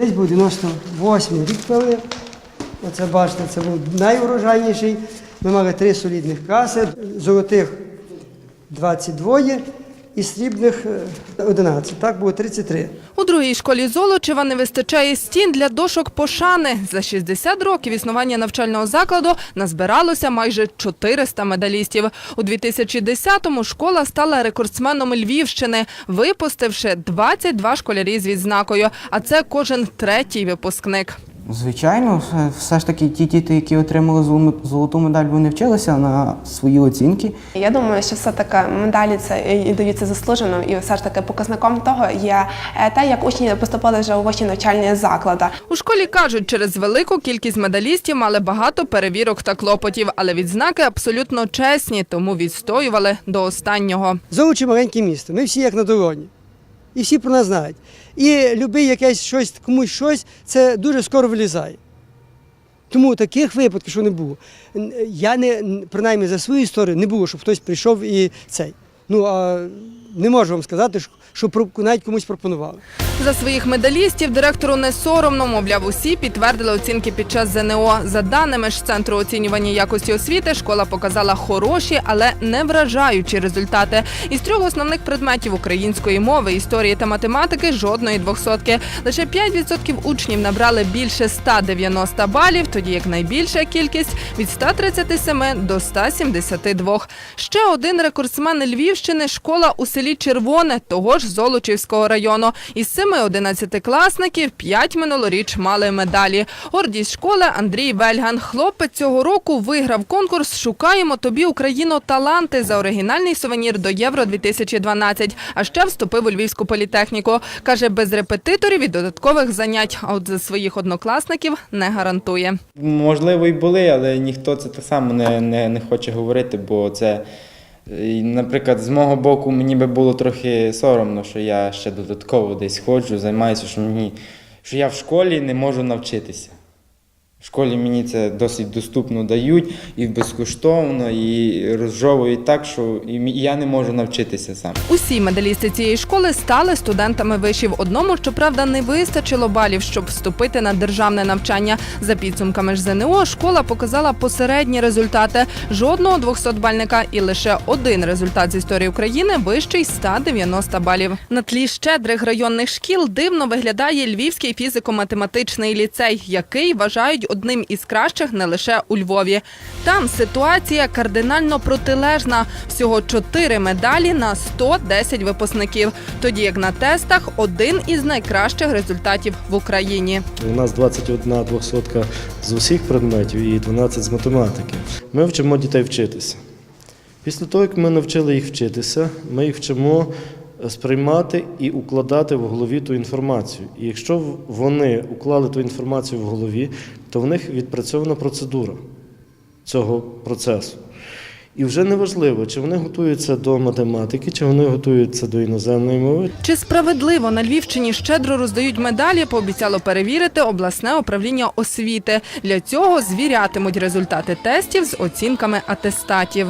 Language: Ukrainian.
Десь був 98 рік пили. Оце бачите, це був найурожайніший. Ми мали три солідних каси, золотих 22 і срібних е, 11. Так було 33. У другій школі Золочева не вистачає стін для дошок пошани. За 60 років існування навчального закладу назбиралося майже 400 медалістів. У 2010-му школа стала рекордсменом Львівщини, випустивши 22 школярі з відзнакою. А це кожен третій випускник. Звичайно, все- ж таки ті діти, які отримали золоту медаль, вони вчилися на свої оцінки. Я думаю, що все таки медалі це і даються заслужено, і все ж таки показником того є е, те, як учні поступили вже у вищі навчальні заклади. У школі кажуть, через велику кількість медалістів мали багато перевірок та клопотів, але відзнаки абсолютно чесні, тому відстоювали до останнього. Золочі маленьке місто. Ми всі як на долоні. І всі про нас знають. І любий якесь щось, комусь щось, це дуже скоро вилізає. Тому таких випадків, що не було. Я не, принаймні за свою історію не було, щоб хтось прийшов і цей. Ну, а не можу вам сказати, що- навіть комусь пропонували. За своїх медалістів директору не соромно, мовляв, усі підтвердили оцінки під час ЗНО. За даними ж Центру оцінювання якості освіти, школа показала хороші, але не вражаючі результати. Із трьох основних предметів української мови, історії та математики жодної двохсотки. Лише 5% учнів набрали більше 190 балів, тоді як найбільша кількість від 137 до 172. Ще один рекордсмен Львівщини школа у селі Червоне, того ж Золочівського району. Із семи одинадцятикласників п'ять минулоріч мали медалі. Гордість школи Андрій Вельган. Хлопець цього року виграв конкурс Шукаємо тобі Україну таланти за оригінальний сувенір до Євро 2012 А ще вступив у Львівську політехніку. Каже, без репетиторів і додаткових занять. А от за своїх однокласників не гарантує. Можливо, і були, але ніхто це так само не, не, не хоче говорити, бо це, наприклад, з мого боку мені би було трохи соромно, що я ще додатково десь ходжу, займаюся, що мені, що я в школі не можу навчитися. В школі мені це досить доступно дають і безкоштовно, і розжовують так, що і я не можу навчитися сам. Усі медалісти цієї школи стали студентами вишів. Одному, щоправда, не вистачило балів, щоб вступити на державне навчання. За підсумками ж ЗНО, школа показала посередні результати. Жодного 200-бальника і лише один результат з історії України вищий 190 балів. На тлі щедрих районних шкіл дивно виглядає Львівський фізико-математичний ліцей, який вважають одним із кращих не лише у Львові. Там ситуація кардинально протилежна. Всього 4 медалі на 110 випускників. Тоді як на тестах один із найкращих результатів в Україні. У нас 21 двохсотка з усіх предметів і 12 з математики. Ми вчимо дітей вчитися. Після того, як ми навчили їх вчитися, ми їх вчимо сприймати і укладати в голові ту інформацію. І якщо вони уклали ту інформацію в голові, то в них відпрацьована процедура цього процесу. І вже не важливо, чи вони готуються до математики, чи вони готуються до іноземної мови, Чи справедливо на Львівщині щедро роздають медалі, пообіцяло перевірити обласне управління освіти. Для цього звірятимуть результати тестів з оцінками атестатів.